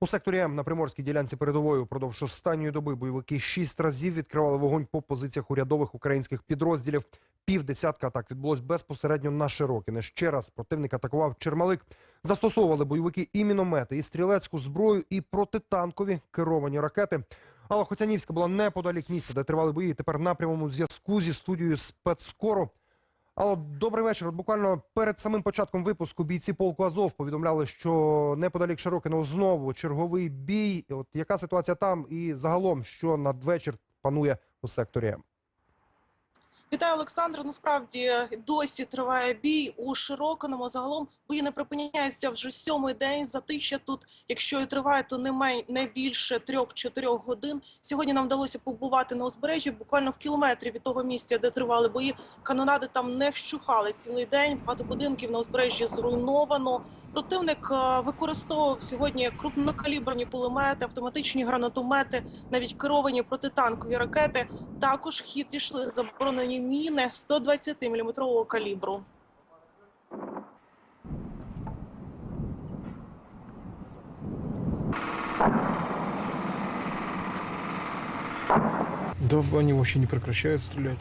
У секторі М на приморській ділянці передової упродовж останньої доби бойовики шість разів відкривали вогонь по позиціях урядових українських підрозділів. Півдесятка атак відбулось безпосередньо на Широкине. Ще раз противник атакував Чермалик. Застосовували бойовики і міномети, і стрілецьку зброю, і протитанкові керовані ракети. Алла Хоцянівська була неподалік місця, де тривали бої. Тепер на прямому зв'язку зі студією спецскору. от добрий вечір. От буквально перед самим початком випуску бійці полку Азов повідомляли, що неподалік Широкиного знову черговий бій. От яка ситуація там і загалом, що надвечір панує у секторі М? Вітаю, Олександр. Насправді досі триває бій у Широкиному. Загалом бої не припиняються вже сьомий день. Затища тут, якщо і триває, то не мей не більше трьох-чотирьох годин. Сьогодні нам вдалося побувати на узбережжі, буквально в кілометрі від того місця, де тривали бої. Канонади там не вщухали цілий день. Багато будинків на узбережжі зруйновано. Противник е, використовував сьогодні крупнокаліберні кулемети, автоматичні гранатомети, навіть керовані протитанкові ракети. Також в хід йшли заборонені міни 120-мм калібру. Да, они вообще не прекращают стрелять.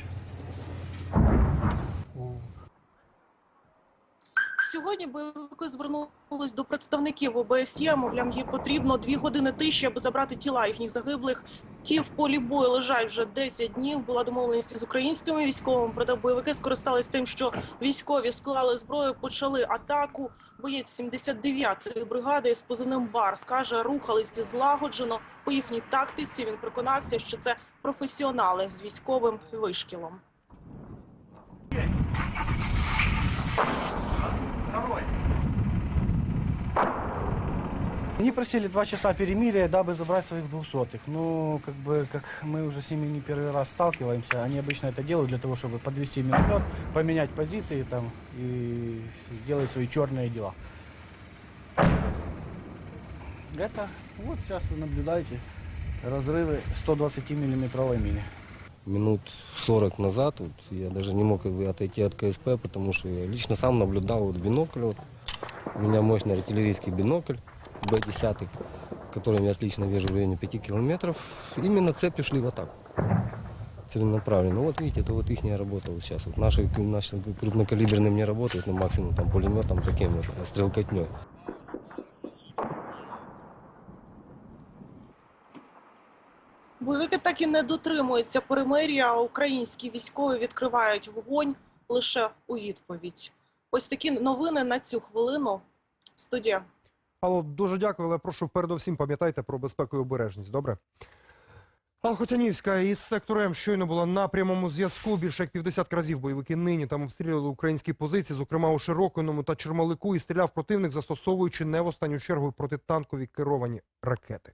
Сьогодні бойовики звернулись до представників ОБСЄ. Мовляв, їм потрібно дві години тиші, аби забрати тіла їхніх загиблих. Ті в полі бою лежать вже 10 днів. Була домовленість з українськими військовими. Проте бойовики скористались тим, що військові склали зброю, почали атаку. Боєць 79-ї бригади з позивним Барс каже, рухались злагоджено. По їхній тактиці він переконався, що це професіонали з військовим вишкілом. Они просили два часа перемирия, дабы забрать своих двухсотых. Ну, как бы, как мы уже с ними не первый раз сталкиваемся, они обычно это делают для того, чтобы подвести миномет, поменять позиции там и делать свои черные дела. Это, вот сейчас вы наблюдаете, разрывы 120-миллиметровой мины. минут 40 назад вот, я даже не мог как бы, отойти от КСП, потому что я лично сам наблюдал вот бинокль. Вот. У меня мощный артиллерийский бинокль Б-10, которым я отлично вижу в районе 5 километров. Именно цепи шли в атаку. Целенаправленно. Вот видите, это вот их работа вот сейчас. Вот наши, наши крупнокалиберные не работают, на максимум там пулеметом таким вот, стрелкотней. Бойовики так і не дотримуються перемир'я. а Українські військові відкривають вогонь лише у відповідь. Ось такі новини на цю хвилину. Студія. Алло, дуже дякую, але прошу передовсім пам'ятайте про безпеку і обережність. Добре. Алла Хоцянівська із сектором щойно була на прямому зв'язку. Більше як півдесят разів бойовики нині там обстрілювали українські позиції, зокрема у Широкиному та Чермалику, і стріляв противник, застосовуючи не в останню чергу протитанкові керовані ракети.